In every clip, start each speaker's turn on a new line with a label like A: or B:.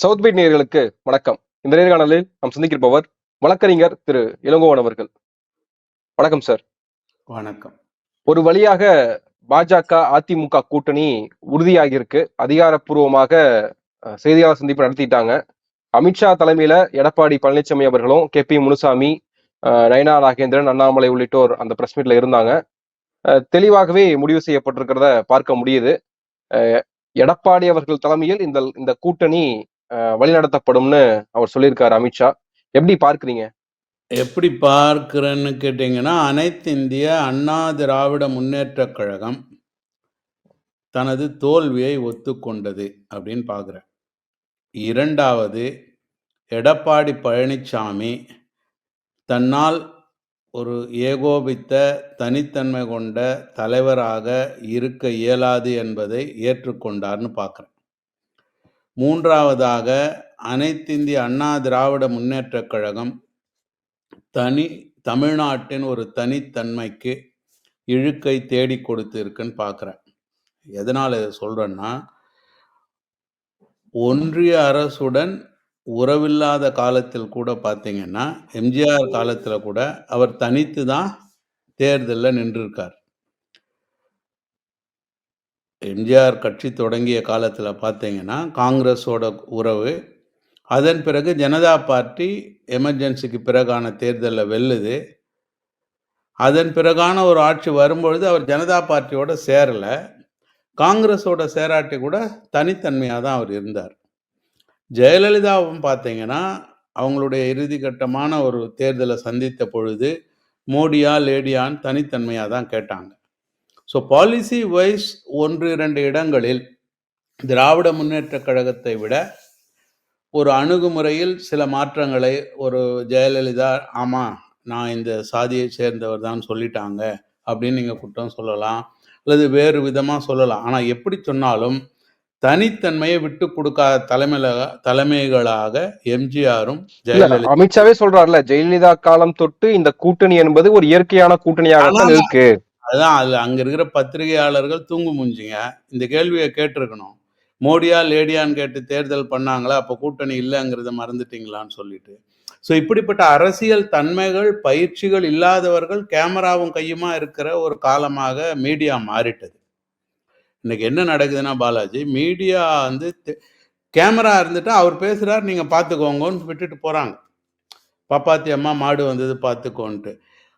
A: South beat நேயர்களுக்கு வணக்கம். இந்த நேர்காணலில் நாம் சந்திக்கிருப்பவர் வழக்கறிஞர் திரு இளங்கோவன் அவர்கள். வணக்கம் சார்.
B: வணக்கம்.
A: ஒரு வழியாக பாஜக அதிமுக கூட்டணி உறுதியாகியிருக்கு. அதிகாரப்பூர்வமாக செய்தியாளர் சந்திப்பு நடத்திட்டாங்க. அமித்ஷா தலைமையில எடப்பாடி பழனிசாமி அவர்களும் கே பி முனுசாமி நயனா நாகேந்திரன் அண்ணாமலை உள்ளிட்டோர் அந்த பிரஸ் மீட்ல இருந்தாங்க. தெளிவாகவே முடிவு செய்யப்பட்டிருக்கிறத பார்க்க முடியுது. எடப்பாடி அவர்கள் தலைமையில் இந்த இந்த கூட்டணி வழிநடத்தப்படும்னு அவர் சொல்லியிருக்காரு அமித்ஷா எப்படி பார்க்குறீங்க?
B: எப்படி பார்க்குறேன்னு கேட்டிங்கன்னா அனைத்து இந்திய அண்ணா திராவிட முன்னேற்றக் கழகம் தனது தோல்வியை ஒத்துக்கொண்டது அப்படின்னு பார்க்குறேன். இரண்டாவது எடப்பாடி பழனிசாமி தன்னால் ஒரு ஏகோபித்த தனித்தன்மை கொண்ட தலைவராக இருக்க இயலாது என்பதை ஏற்றுக்கொண்டார்னு பார்க்குறேன். மூன்றாவதாக அனைத்திந்திய அண்ணா திராவிட முன்னேற்றக் கழகம் தனி தமிழ்நாட்டின் ஒரு தனித்தன்மைக்கு இழுக்கை தேடி கொடுத்து இருக்குன்னு பார்க்குறேன் எதனால் இதை சொல்கிறேன்னா ஒன்றிய அரசுடன் உறவில்லாத காலத்தில் கூட பார்த்தீங்கன்னா எம்ஜிஆர் காலத்தில் கூட அவர் தனித்து தான் தேர்தலில் நின்றிருக்கார். எம்ஜிஆர் கட்சி தொடங்கிய காலத்தில் பார்த்தீங்கன்னா காங்கிரஸோட உறவு. அதன் பிறகு ஜனதா பார்ட்டி எமர்ஜென்சிக்கு பிறகான தேர்தலில் வெல்லுது. அதன் பிறகான ஒரு ஆட்சி வரும்பொழுது அவர் ஜனதா பார்ட்டியோட சேரலை. காங்கிரஸோட சேராட்டி கூட தனித்தன்மையாக தான் அவர் இருந்தார். ஜெயலலிதாவும் பார்த்தீங்கன்னா அவங்களுடைய இறுதி கட்டமான ஒரு தேர்தலை சந்தித்த பொழுது மோடியா லேடியான்னு தனித்தன்மையாக தான் கேட்டாங்க. ஸோ பாலிசி வைஸ் ஒன்று இரண்டு இடங்களில் திராவிட முன்னேற்றக் கழகத்தை விட ஒரு அணுகுமுறையில் சில மாற்றங்களை ஒரு ஜெயலலிதா ஆமாம் நான் இந்த சாதியை சேர்ந்தவர் தான் சொல்லிட்டாங்க அப்படின்னு நீங்கள் குற்றம் சொல்லலாம். அல்லது வேறு விதமாக சொல்லலாம். ஆனால் எப்படி சொன்னாலும் தனித்தன்மையை விட்டு கொடுக்காத தலைமையில தலைமைகளாக எம்ஜிஆரும் ஜெயலலிதா
A: அமித்ஷாவே சொல்றாருல ஜெயலலிதா காலம் தொட்டு இந்த கூட்டணி என்பது ஒரு இயற்கையான கூட்டணியாகத்தான்
B: ஆனா-
A: இருக்கு.
B: அதான் அது அங்க இருக்கிற பத்திரிகையாளர்கள் தூங்கு முஞ்சிங்க. இந்த கேள்வியை கேட்டிருக்கணும். மோடியா லேடியான்னு கேட்டு தேர்தல் பண்ணாங்களா? அப்போ கூட்டணி இல்லைங்கிறத மறந்துட்டீங்களான்னு சொல்லிட்டு. ஸோ இப்படிப்பட்ட அரசியல் தன்மைகள் பயிற்சிகள் இல்லாதவர்கள் கேமராவும் கையுமா இருக்கிற ஒரு காலமாக மீடியா மாறிட்டது. இன்னைக்கு என்ன நடக்குதுன்னா பாலாஜி மீடியா வந்து தெ- கேமரா இருந்துட்டு அவர் பேசுறாரு நீங்க பார்த்துக்கோங்கன்னு விட்டுட்டு போறாங்க. பாப்பாத்தி அம்மா மாடு வந்தது பார்த்துக்கோன்ட்டு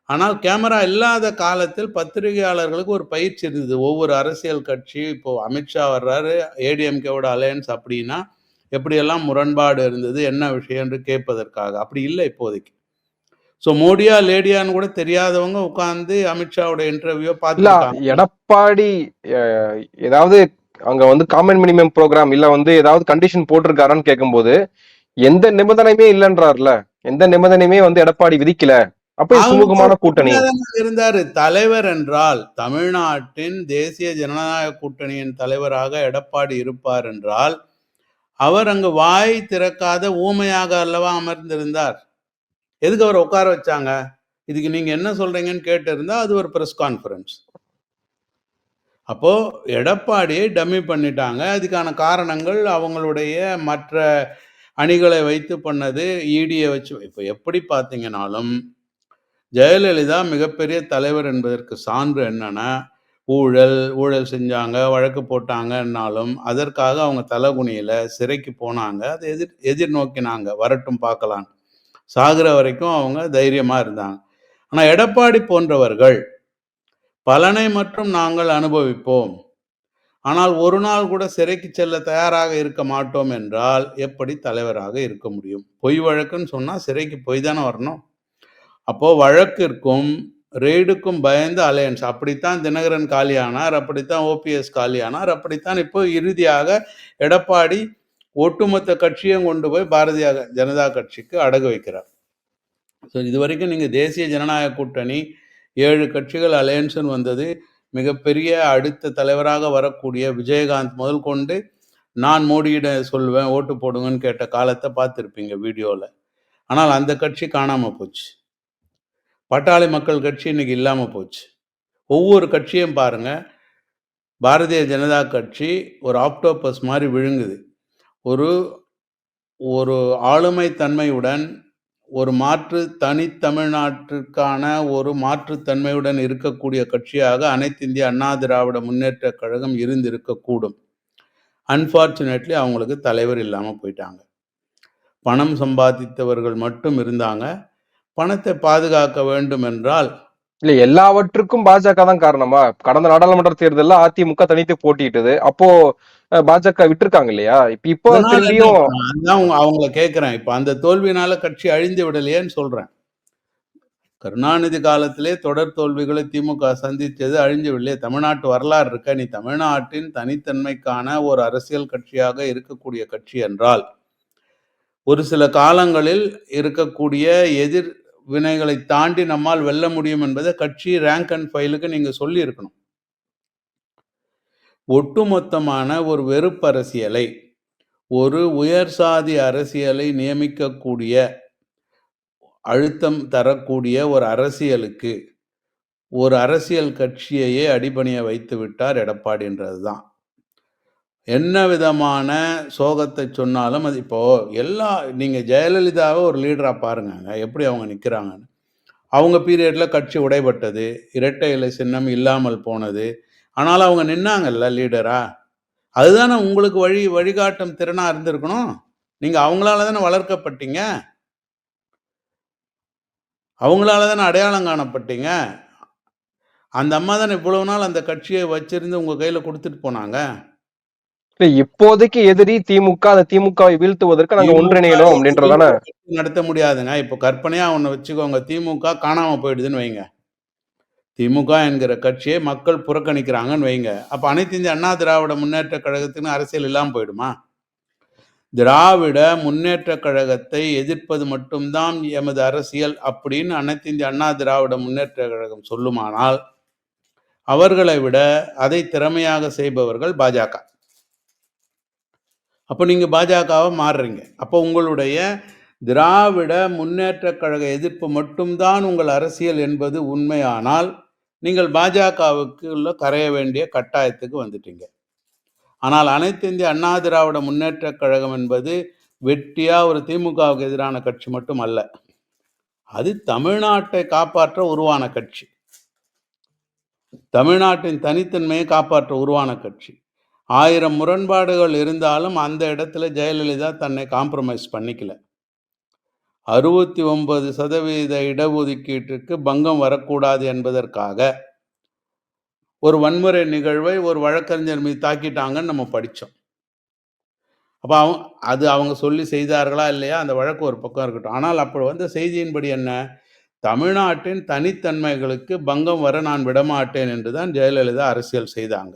B: ஆனால் கேமரா இல்லாத காலத்தில் பத்திரிகையாளர்களுக்கு ஒரு பயிற்சி இருந்தது. ஒவ்வொரு அரசியல் கட்சி இப்போ அமித்ஷா வர்றாரு ஏடிஎம்கேவோட அலையன்ஸ் அப்படின்னா எப்படியெல்லாம் முரண்பாடு இருந்தது என்ன விஷயம் என்று கேட்பதற்காக. அப்படி இல்லை இப்போதைக்கு. ஸோ மோடியா லேடியான்னு கூட தெரியாதவங்க உட்காந்து அமித்ஷாவோட இன்டர்வியூ பார்த்துருக்காங்க.
A: எடப்பாடி ஏதாவது அங்க வந்து காமன் மினிமம் ப்ரோக்ராம் இல்ல வந்து ஏதாவது கண்டிஷன் போட்டிருக்காரான்னு கேட்கும்போது எந்த நிபந்தனையுமே இல்லைன்றாருல. எந்த நிபந்தனையுமே வந்து எடப்பாடி விதிக்கல. அப்ப சுமூகமான கூட்டணி.
B: இருந்தாரு. தலைவர் என்றால் தமிழ்நாட்டின் தேசிய ஜனநாயக கூட்டணியின் தலைவராக எடப்பாடி இருப்பார் என்றால் அவர் அங்கு வாய் திறக்காத ஊமையாக அல்லவா அமர்ந்திருந்தார். எதுக்கு அவர் உட்கார வச்சாங்க? இதுக்கு நீங்க என்ன சொல்றீங்கன்னு கேட்டு இருந்தா அது ஒரு பிரஸ் கான்ஃபரன்ஸ் அப்போ எடப்பாடியை டம்மி பண்ணிட்டாங்க. அதுக்கான காரணங்கள் அவங்களுடைய மற்ற அணிகளை வைத்து பண்ணது ஈடியை வச்சு. இப்போ எப்படி பார்த்தீங்கன்னாலும் ஜெயலலிதா மிகப்பெரிய தலைவர் என்பதற்கு சான்று என்னன்னா ஊழல் ஊழல் செஞ்சாங்க வழக்கு போட்டாங்கன்னாலும் அதற்காக அவங்க தலைகுனியில சிறைக்கு போனாங்க. அதை எதிர் எதிர்நோக்கினாங்க வரட்டும் பார்க்கலாம். சாகிற வரைக்கும் அவங்க தைரியமா இருந்தாங்க. ஆனா எடப்பாடி போன்றவர்கள் பலனை மட்டும் நாங்கள் அனுபவிப்போம். ஆனால் ஒரு நாள் கூட சிறைக்கு செல்ல தயாராக இருக்க மாட்டோம் என்றால் எப்படி தலைவராக இருக்க முடியும்? பொய் வழக்குன்னு சொன்னா சிறைக்கு போய் தானே வரணும். அப்போ வழக்கிற்கும் ரெய்டுக்கும் பயந்து அலையன்ஸ். அப்படித்தான் தினகரன் காலியானார் அப்படித்தான் ஓபிஎஸ் காலியானார் அப்படித்தான் இப்போ இறுதியாக எடப்பாடி ஒட்டுமொத்த கட்சியும் கொண்டு போய் பாரதிய ஜனதா கட்சிக்கு அடகு வைக்கிறார். ஸோ இது வரைக்கும் நீங்கள் தேசிய ஜனநாயக கூட்டணி ஏழு கட்சிகள் அலையன்ஸ்னு வந்தது மிகப்பெரிய அடுத்த தலைவராக வரக்கூடிய விஜயகாந்த் முதல் கொண்டு நான் மோடியிட சொல்வேன் ஓட்டு போடுங்கன்னு கேட்ட காலத்தை பார்த்துருப்பீங்க வீடியோவில் ஆனால் அந்த கட்சி காணாமல் போச்சு. பட்டாளி மக்கள் கட்சி இன்னைக்கு இல்லாமல் போச்சு. ஒவ்வொரு கட்சியும் பாருங்கள் பாரதிய ஜனதா கட்சி ஒரு ஆக்டோபஸ் மாதிரி விழுங்குது. ஒரு ஒரு ஆளுமை தன்மையுடன் ஒரு மாற்று தனித்தமிழ்நாட்டிற்கான ஒரு மாற்றுத்தன்மையுடன் இருக்கக்கூடிய கட்சியாக அனைத்து இந்திய அண்ணா திராவிட முன்னேற்ற கழகம் இருந்திருக்கக்கூடும். அன்ஃபார்ச்சுனேட்லி அவங்களுக்கு தலைவர் இல்லாமல் போயிட்டாங்க. பணம் சம்பாதித்தவர்கள் மட்டும் இருந்தாங்க. பணத்தை பாதுகாக்க வேண்டும் என்றால்
A: இல்ல எல்லாவற்றுக்கும் பாஜக தான் காரணமா? கடந்த நாடாளுமன்ற தேர்தல்ல அதிமுக தனித்து போட்டியிட்டது. அப்போ பாஜக விட்டிருக்காங்க இல்லையா? இப்ப இப்போ திரும்பியும்
B: அவங்கள கேட்கிறேன் இப்ப அந்த தோல்வினால கட்சி அழிந்து விடலையேன்னு சொல்றேன். கருணாநிதி காலத்திலே தொடர் தோல்விகளை திமுக சந்தித்தது அழிஞ்சு விடலையே. தமிழ்நாட்டு வரலாறு இருக்க? நீ தமிழ்நாட்டின் தனித்தன்மைக்கான ஒரு அரசியல் கட்சியாக இருக்கக்கூடிய கட்சி என்றால் ஒரு சில காலங்களில் இருக்கக்கூடிய எதிர் வினைகளை தாண்டி நம்மால் வெல்ல முடியும் என்பதை கட்சி ரேங்க் அண்ட் ஃபைலுக்கு நீங்கள் சொல்லியிருக்கணும். ஒட்டுமொத்தமான ஒரு வெறுப்பரசியலை ஒரு உயர் சாதி அரசியலை நியமிக்கக்கூடிய அழுத்தம் தரக்கூடிய ஒரு அரசியலுக்கு ஒரு அரசியல் கட்சியையே அடிபணிய வைத்து விட்டார் எடப்பாடின்றது தான் என்ன விதமான சோகத்தை சொன்னாலும் அது இப்போ எல்லா நீங்கள் ஜெயலலிதாவை ஒரு லீடராக பாருங்க எப்படி அவங்க நிற்கிறாங்கன்னு அவங்க பீரியடில் கட்சி உடைபட்டது இரட்டை இலை சின்னம் இல்லாமல் போனது. ஆனாலும் அவங்க நின்னாங்கல்ல லீடரா அதுதானே உங்களுக்கு வழி வழிகாட்டும் திறனாக இருந்திருக்கணும்? நீங்கள் அவங்களால தானே வளர்க்கப்பட்டீங்க? அவங்களால தானே அடையாளம் காணப்பட்டீங்க? அந்த அம்மா தானே இவ்வளவு நாள் அந்த கட்சியை வச்சிருந்து உங்கள் கையில் கொடுத்துட்டு போனாங்க?
A: இப்போதைக்கு எதிரி திமுக அந்த திமுகவை வீழ்த்துவதற்கு நாங்க ஒன்றிணையணும் அப்படின்றதான
B: நடத்த முடியாதுங்க. இப்போ கற்பனையா ஒண்ணு வச்சுக்கோங்க. திமுக காணாம போயிடுதுன்னு வைங்க. திமுக என்கிற கட்சியை மக்கள் புறக்கணிக்கிறாங்கன்னு வைங்க. அப்ப அனைத்து இந்திய அண்ணா திராவிட முன்னேற்ற கழகத்துக்குன்னு அரசியல் இல்லாம போயிடுமா? திராவிட முன்னேற்ற கழகத்தை எதிர்ப்பது மட்டும்தான் எமது அரசியல் அப்படின்னு அனைத்து இந்திய அண்ணா திராவிட முன்னேற்ற கழகம் சொல்லுமானால் அவர்களை விட அதை திறமையாக செய்பவர்கள் பாஜக. அப்போ நீங்கள் பாஜகவை மாறுறீங்க. அப்போ உங்களுடைய திராவிட முன்னேற்றக் கழக எதிர்ப்பு மட்டும்தான் உங்கள் அரசியல் என்பது உண்மையானால் நீங்கள் பாஜகவுக்கு உள்ள கரைய வேண்டிய கட்டாயத்துக்கு வந்துட்டீங்க. ஆனால் அனைத்து இந்திய அண்ணா திராவிட முன்னேற்றக் கழகம் என்பது வெட்டியாக ஒரு திமுகவுக்கு எதிரான கட்சி மட்டும் அல்ல. அது தமிழ்நாட்டை காப்பாற்ற உருவான கட்சி. தமிழ்நாட்டின் தனித்தன்மையை காப்பாற்ற உருவான கட்சி. ஆயிரம் முரண்பாடுகள் இருந்தாலும் அந்த இடத்துல ஜெயலலிதா தன்னை காம்ப்ரமைஸ் பண்ணிக்கல. அறுபத்தி ஒன்பது சதவீத இடஒதுக்கீட்டுக்கு பங்கம் வரக்கூடாது என்பதற்காக ஒரு வன்முறை நிகழ்வை ஒரு வழக்கறிஞர் மீது தாக்கிட்டாங்கன்னு நம்ம படித்தோம் அப்போ அவங்க அது அவங்க சொல்லி செய்தார்களா இல்லையா? அந்த வழக்கு ஒரு பக்கம் இருக்கட்டும். ஆனால் அப்போ வந்த செய்தியின்படி என்ன? தமிழ்நாட்டின் தனித்தன்மைகளுக்கு பங்கம் வர நான் விடமாட்டேன் என்று தான் ஜெயலலிதா அரசியல் செய்தாங்க.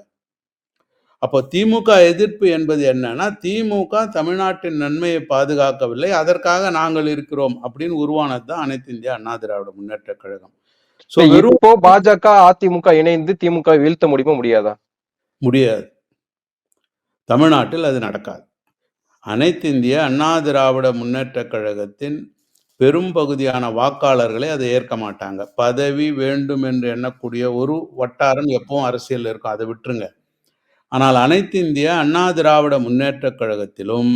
B: அப்போ திமுக எதிர்ப்பு என்பது என்னன்னா திமுக தமிழ்நாட்டின் நன்மையை பாதுகாக்கவில்லை அதற்காக நாங்கள் இருக்கிறோம் அப்படின்னு உருவானது தான் அனைத்து இந்திய அண்ணா திராவிட முன்னேற்ற கழகம். ஸோ வெறும்
A: இப்போ பாஜக அதிமுக இணைந்து திமுக வீழ்த்த முடியுமா முடியாதா?
B: முடியாது. தமிழ்நாட்டில் அது நடக்காது. அனைத்து இந்திய அண்ணா திராவிட முன்னேற்ற கழகத்தின் பெரும் பகுதியான வாக்காளர்களே அதை ஏற்க மாட்டாங்க. பதவி வேண்டும் என்று எண்ணக்கூடிய ஒரு வட்டாரம் எப்பவும் அரசியல் இருக்கும். அதை விட்டுருங்க. ஆனால் அனைத்து இந்திய அண்ணா திராவிட முன்னேற்ற கழகத்திலும்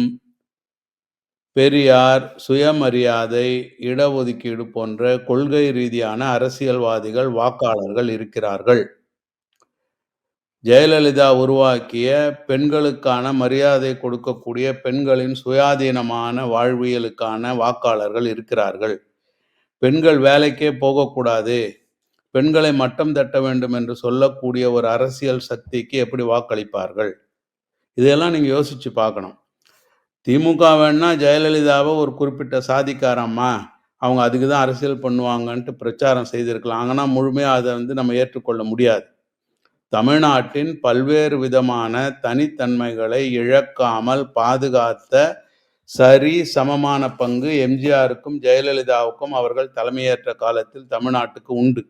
B: பெரியார் சுயமரியாதை இடஒதுக்கீடு போன்ற கொள்கை ரீதியான அரசியல்வாதிகள் வாக்காளர்கள் இருக்கிறார்கள். ஜெயலலிதா உருவாக்கிய பெண்களுக்கான மரியாதை கொடுக்கக்கூடிய பெண்களின் சுயாதீனமான வாழ்வியலுக்கான வாக்காளர்கள் இருக்கிறார்கள். பெண்கள் வேலைக்கே போகக்கூடாது. பெண்களை மட்டம் தட்ட வேண்டும் என்று சொல்லக்கூடிய ஒரு அரசியல் சக்திக்கு எப்படி வாக்களிப்பார்கள்? இதெல்லாம் நீங்கள் யோசிச்சு பார்க்கணும். திமுக வேணா ஜெயலலிதாவை ஒரு குறிப்பிட்ட சாதிக்காரம்மா அவங்க அதுக்கு தான் அரசியல் பண்ணுவாங்கன்ட்டு பிரச்சாரம் செய்திருக்கலாம். ஆனால் முழுமையாக அதை வந்து நம்ம ஏற்றுக்கொள்ள முடியாது. தமிழ்நாட்டின் பல்வேறு விதமான தனித்தன்மைகளை இழக்காமல் பாதுகாத்த சரி சமமான பங்கு எம்ஜிஆருக்கும் ஜெயலலிதாவுக்கும் அவர்கள் தலைமையேற்ற காலத்தில் தமிழ்நாட்டுக்கு உண்டு.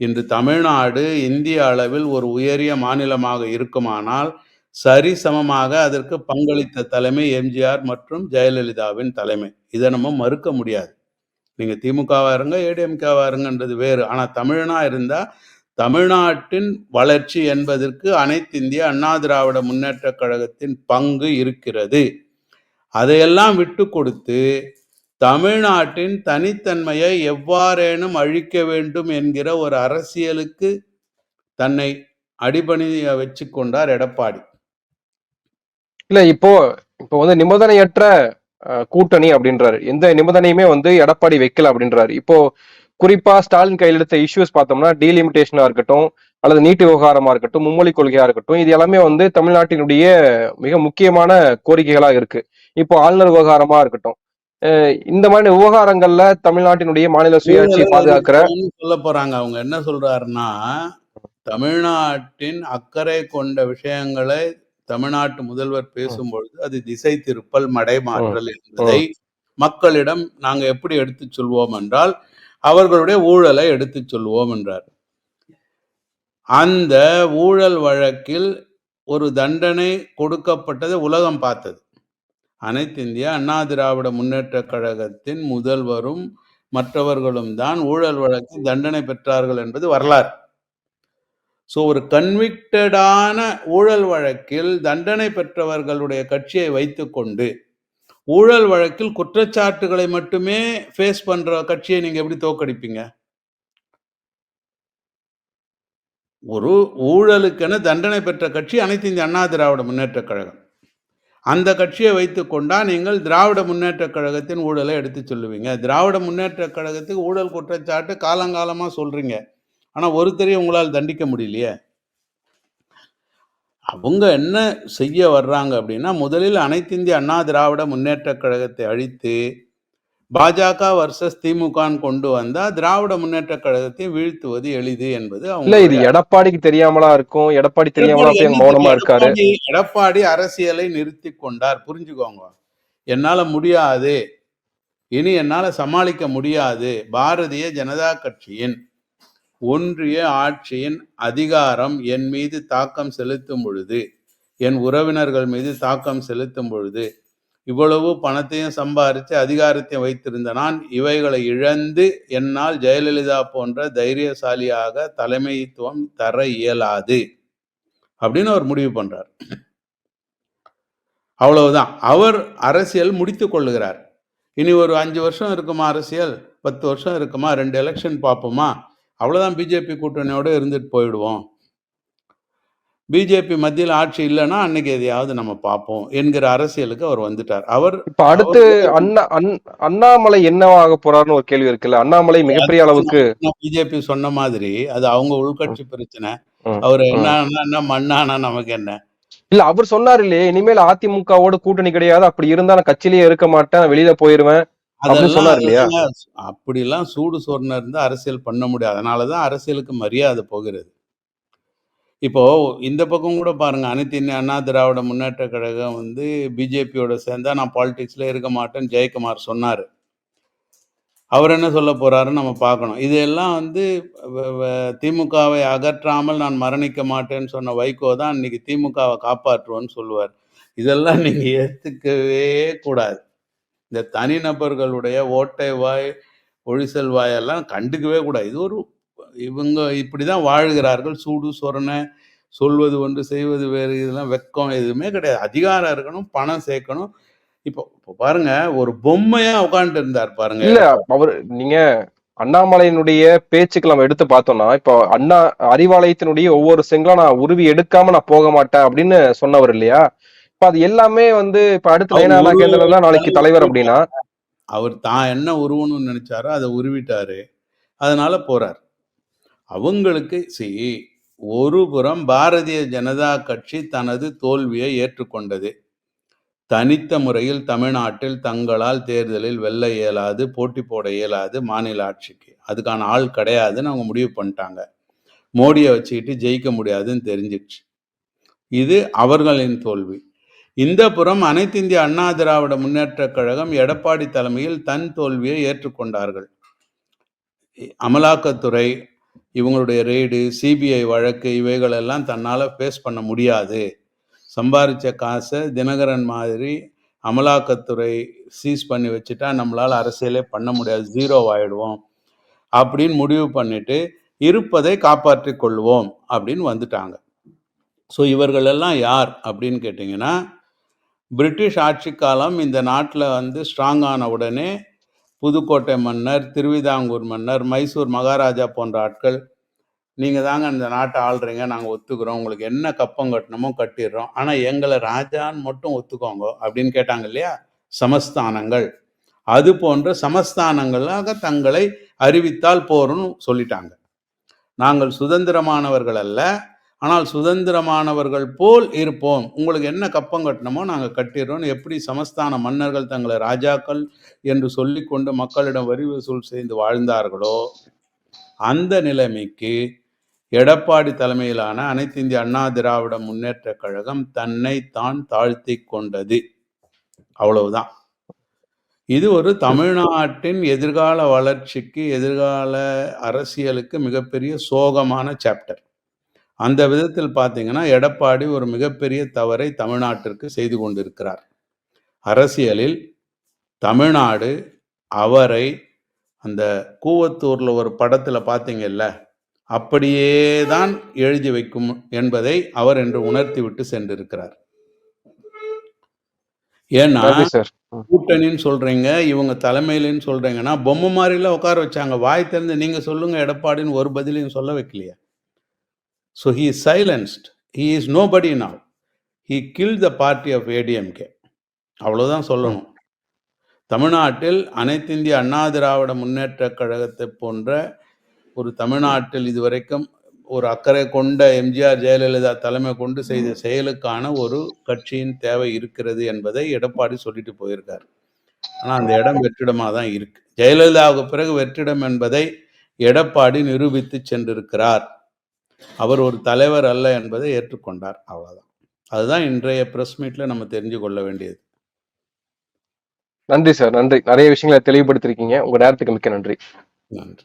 B: இன்று தமிழ்நாடு இந்திய அளவில் ஒரு உயரிய மாநிலமாக இருக்குமானால் சரி சமமாக அதற்கு பங்களித்த தலைமை எம்ஜிஆர் மற்றும் ஜெயலலிதாவின் தலைமை. இதை நம்ம மறுக்க முடியாது. நீங்க திமுகவா இருங்க ஏடிஎம்கேவா இருங்கன்றது வேறு. ஆனா தமிழனா இருந்தா தமிழ்நாட்டின் வளர்ச்சி என்பதற்கு அனைத்து இந்திய அண்ணா திராவிட முன்னேற்ற கழகத்தின் பங்கு இருக்கிறது. அதையெல்லாம் விட்டு கொடுத்து தமிழ்நாட்டின் தனித்தன்மையை எவ்வாறேனும் அழிக்க வேண்டும் என்கிற ஒரு அரசியலுக்கு தன்னை அடிபணிய வச்சு கொண்டார் எடப்பாடி.
A: இல்ல இப்போ இப்போ வந்து நிபந்தனையற்ற கூட்டணி அப்படின்றாரு. எந்த நிபந்தனையுமே வந்து எடப்பாடி வைக்கல அப்படின்றாரு. இப்போ குறிப்பா ஸ்டாலின் கையில் எடுத்த இஷ்யூஸ் பார்த்தோம்னா டீலிமிட்டேஷனா இருக்கட்டும் அல்லது நீட்டு விவகாரமா இருக்கட்டும் மும்மொழி கொள்கையா இருக்கட்டும் இது எல்லாமே வந்து தமிழ்நாட்டினுடைய மிக முக்கியமான கோரிக்கைகளா இருக்கு. இப்போ ஆளுநர் விவகாரமா இருக்கட்டும் இந்த மாதிரி விவகாரங்கள்ல தமிழ்நாட்டினுடைய மாநில சுயாட்சியை பாதுகாக்கிற
B: சொல்ல போறாங்க? அவங்க என்ன சொல்றாருன்னா தமிழ்நாட்டின் அக்கறை கொண்ட விஷயங்களை தமிழ்நாட்டு முதல்வர் பேசும்பொழுது அது திசை திருப்பல் மடைமாற்றல் என்பதை மக்களிடம் நாங்க எப்படி எடுத்து சொல்வோம் என்றால் அவர்களுடைய ஊழலை எடுத்து சொல்வோம் என்றார். அந்த ஊழல் வழக்கில் ஒரு தண்டனை கொடுக்கப்பட்டதை உலகம் பார்த்தது. அனைத்து இந்திய அண்ணா திராவிட முன்னேற்ற கழகத்தின் முதல்வரும் மற்றவர்களும் தான் ஊழல் வழக்கில் தண்டனை பெற்றார்கள் என்பது வரலாறு. ஸோ ஒரு கன்விக்டடான ஊழல் வழக்கில் தண்டனை பெற்றவர்களுடைய கட்சியை வைத்துக்கொண்டு ஊழல் வழக்கில் குற்றச்சாட்டுகளை மட்டுமே ஃபேஸ் பண்ற கட்சியை நீங்க எப்படி தோக்கடிப்பீங்க ஒரு ஊழலுக்கென தண்டனை பெற்ற கட்சி அனைத்து இந்திய அண்ணா திராவிட முன்னேற்ற கழகம். அந்த கட்சியை வைத்துக்கொண்டா நீங்கள் திராவிட முன்னேற்ற கழகத்தின் ஊழலை எடுத்து சொல்லுவீங்க. திராவிட முன்னேற்ற கழகத்துக்கு ஊழல் குற்றச்சாட்டு காலங்காலமாக சொல்கிறீங்க ஆனால் ஒருத்தரையும் உங்களால் தண்டிக்க முடியலையே. அவங்க என்ன செய்ய வர்றாங்க அப்படின்னா முதலில் அனைத்திந்திய அண்ணா திராவிட முன்னேற்ற கழகத்தை அழித்து பாஜக வர்சஸ் திமுகன்னு கொண்டு வந்தா திராவிட முன்னேற்ற கழகத்தை வீழ்த்துவது எளிது என்பது
A: இல்ல இது எடப்பாடிக்கு தெரியாமலா இருக்கும்? எடப்பாடி தெரியாமலா மௌனமா இருக்காரு?
B: எடப்பாடி அரசியலை நிறுத்தி கொண்டார். புரிஞ்சுக்கோங்க. என்னால முடியாது. இனி என்னால சமாளிக்க முடியாது. பாரதிய ஜனதா கட்சியின் ஒன்றிய ஆட்சியின் அதிகாரம் என் மீது தாக்கம் செலுத்தும் பொழுது என் உறவினர்கள் மீது தாக்கம் செலுத்தும் பொழுது இவ்வளவு பணத்தையும் சம்பாதித்து அதிகாரத்தையும் வைத்திருந்த நான் இவைகளை இழந்து என்னால் ஜெயலலிதா போன்ற தைரியசாலியாக தலைமைத்துவம் தர இயலாது அப்படின்னு அவர் முடிவு பண்றார். அவ்வளவுதான். அவர் அரசியல் முடித்து கொள்ளுகிறார். இனி ஒரு அஞ்சு வருஷம் இருக்குமா அரசியல்? பத்து வருஷம் இருக்குமா? ரெண்டு எலெக்ஷன் பார்ப்போமா? அவ்வளோதான் பிஜேபி கூட்டணியோடு இருந்துட்டு போயிடுவோம். பிஜேபி மத்தியில் ஆட்சி இல்லைன்னா அன்னைக்கு எதையாவது நம்ம பார்ப்போம் என்கிற அரசியலுக்கு அவர் வந்துட்டார். அவர்
A: இப்ப அடுத்து அண்ணா அண்- அண்ணாமலை என்னவாக போறாருன்னு ஒரு கேள்வி இருக்குல்ல? அண்ணாமலை மிகப்பெரிய அளவுக்கு
B: பிஜேபி சொன்ன மாதிரி அது அவங்க உள்கட்சி பிரச்சனை. அவர். என்ன என்ன மண்ணானா நமக்கு என்ன?
A: இல்ல அவர் சொன்னாரு இல்லையே இனிமேல் அதிமுகவோட கூட்டணி கிடையாது அப்படி இருந்தா நான் கட்சியிலேயே இருக்க மாட்டேன் வெளியில போயிருவேன்
B: அதெல்லாம்? அதெல்லாம் அப்படிலாம் சூடு சொர்ண இருந்து அரசியல் பண்ண முடியாது. அதனாலதான் அரசியலுக்கு மரியாதை போகிறது. இப்போ இந்த பக்கம் கூட பாருங்க அனைத்து இந்திய அண்ணா திராவிட முன்னேற்ற கழகம் வந்து பிஜேபியோட சேர்ந்தா நான் பாலிடிக்ஸ்ல இருக்க மாட்டேன்னு ஜெயக்குமார் சொன்னார். அவர் என்ன சொல்ல போறாருன்னு நம்ம பார்க்கணும். இதெல்லாம் வந்து வ- திமுகவை அகற்றாமல் நான் மரணிக்க மாட்டேன்னு சொன்ன வைகோ தான் இன்னைக்கு திமுகவை காப்பாற்றுவோன்னு சொல்லுவார். இதெல்லாம் நீங்க ஏத்துக்கவே கூடாது. இந்த தனிநபர்களுடைய ஓட்டை வாய் ஒழிசல் வாயெல்லாம் கண்டுக்கவே கூடாது. இது ஒரு இவங்க இப்படிதான் வாழ்கிறார்கள். சூடு சொரணை சொல்வது ஒன்று செய்வது வேறு இதெல்லாம் வெக்கம் எதுவுமே கிடையாது. அதிகாரம் இருக்கணும் பணம் சேர்க்கணும். இப்போ இப்போ பாருங்க ஒரு பொம்மையா உட்காந்துட்டு இருந்தார் பாருங்க.
A: இல்ல அவர் நீங்க அண்ணாமலையினுடைய பேச்சுக்கு நம்ம எடுத்து பார்த்தோம்னா இப்போ அண்ணா அறிவாலயத்தினுடைய ஒவ்வொரு செங்கலா நான் உருவி எடுக்காம நான் போக மாட்டேன் அப்படின்னு சொன்னவர் இல்லையா? இப்ப அது எல்லாமே வந்து இப்ப அடுத்து
B: அவர்
A: நயனா
B: உருவ-
A: நாகேந்திரன் தான் நாளைக்கு தலைவர் அப்படின்னா?
B: அவர் தான் என்ன உருவணும்னு நினைச்சாரோ அதை உருவிட்டாரு. அதனால போறார். அவங்களுக்கு சி ஒரு புறம் பாரதிய ஜனதா கட்சி தனது தோல்வியை ஏற்றுக்கொண்டது. தனித்த முறையில் தமிழ்நாட்டில் தங்களால் தேர்தலில் வெல்ல இயலாது போட்டி போட இயலாது மாநில ஆட்சிக்கு. அதுக்கான ஆள் கிடையாதுன்னு அவங்க முடிவு பண்ணிட்டாங்க. மோடியை வச்சுக்கிட்டு ஜெயிக்க முடியாதுன்னு தெரிஞ்சிடுச்சு. இது அவர்களின் தோல்வி. இந்த புறம் அனைத்து இந்திய அண்ணா திராவிட முன்னேற்றக் கழகம் எடப்பாடி தலைமையில் தன் தோல்வியை ஏற்றுக்கொண்டார்கள். அமலாக்கத்துறை இவங்களுடைய ரெய்டு சிபிஐ வழக்கு இவைகளெல்லாம் தன்னால் ஃபேஸ் பண்ண முடியாது. சம்பாரித்த காசை தினகரன் மாதிரி அமலாக்கத்துறை சீஸ் பண்ணி வச்சுட்டா நம்மளால் அரசியலே பண்ண முடியாது. ஜீரோ ஆயிடுவோம். அப்படின்னு முடிவு பண்ணிட்டு இருப்பதை காப்பாற்றி கொள்வோம் அப்படின்னு வந்துட்டாங்க. ஸோ இவர்களெல்லாம் யார் அப்படின்னு கேட்டிங்கன்னா பிரிட்டிஷ் ஆட்சி காலம் இந்த நாட்டில் வந்து ஸ்ட்ராங் ஆன உடனே புதுக்கோட்டை மன்னர் திருவிதாங்கூர் மன்னர் மைசூர் மகாராஜா போன்ற ஆட்கள் நீங்கள் தாங்க இந்த நாட்டை ஆள்றீங்க நாங்கள் ஒத்துக்கிறோம். உங்களுக்கு என்ன கப்பம் கட்டணுமோ கட்டிடுறோம். ஆனால் எங்களை ராஜான்னு மட்டும் ஒத்துக்கோங்க அப்படின்னு கேட்டாங்க இல்லையா? சமஸ்தானங்கள். அது போன்ற சமஸ்தானங்களாக தங்களை அறிவித்தால் போறோம்னு சொல்லிட்டாங்க. நாங்கள் சுதந்திரமானவர்கள் அல்ல ஆனால் சுதந்திரமானவர்கள் போல் இருப்போம். உங்களுக்கு என்ன கப்பம் கட்டணுமோ நாங்கள் கட்டிடுறோம். எப்படி சமஸ்தான மன்னர்கள் தங்களை ராஜாக்கள் என்று சொல்லிக்கொண்டு மக்களிடம் வரி வசூல் செய்து வாழ்ந்தார்களோ அந்த நிலைமைக்கு எடப்பாடி தலைமையிலான அனைத்து இந்திய அண்ணா திராவிட முன்னேற்ற கழகம் தன்னை தான் தாழ்த்தி கொண்டது. அவ்வளவுதான். இது ஒரு தமிழ்நாட்டின் எதிர்கால வளர்ச்சிக்கு எதிர்கால அரசியலுக்கு மிகப்பெரிய சோகமான சாப்டர். அந்த விதத்தில் பார்த்தீங்கன்னா எடப்பாடி ஒரு மிகப்பெரிய தவறை தமிழ்நாட்டிற்கு செய்து கொண்டிருக்கிறார். அரசியலில் தமிழ்நாடு அவரை அந்த கூவத்தூர்ல ஒரு படத்துல பார்த்தீங்கல்ல அப்படியே தான் எழுதி வைக்கும் என்பதை அவர் என்று உணர்த்தி விட்டு சென்றிருக்கிறார். ஏன்னா கூட்டணின்னு சொல்றீங்க இவங்க தலைமையிலன்னு சொல்றீங்கன்னா பொம்மை மாதிரிலாம் உட்கார வச்சாங்க. வாய் திறந்து நீங்க சொல்லுங்க எடப்பாடின்னு ஒரு பதிலையும் சொல்ல வைக்கலையா. So he is silenced he is nobody now he kill the party of ADMK அவ்வளோதான் சொல்லணும். தமிழ்நாட்டில் அனைத்து இந்திய அண்ணா திராவிட முன்னேற்ற கழகத்தை போன்ற ஒரு தமிழ்நாட்டில் இதுவரைக்கும் ஒரு அக்கறை கொண்ட எம்ஜிஆர் ஜெயலலிதா தலைமை கொண்டு செய்த செயலுக்கான ஒரு கட்சியின் தேவை இருக்கிறது என்பதை எடப்பாடி சொல்லிட்டு போயிருக்கார். ஆனால் அந்த இடம் வெற்றிடமாக தான் இருக்கு. ஜெயலலிதாவுக்கு பிறகு வெற்றிடம் என்பதை எடப்பாடி நிரூபித்து சென்றிருக்கிறார். அவர் ஒரு தலைவர் அல்ல என்பதை ஏற்றுக்கொண்டார் அவ்வளவுதான். அதுதான் இன்றைய பிரஸ் மீட்ல நம்ம தெரிஞ்சு கொள்ள வேண்டியது.
A: நன்றி சார் நன்றி. நிறைய விஷயங்களை தெளிவுபடுத்திருக்கீங்க. உங்க நேரத்துக்கு மிக்க நன்றி.
B: நன்றி.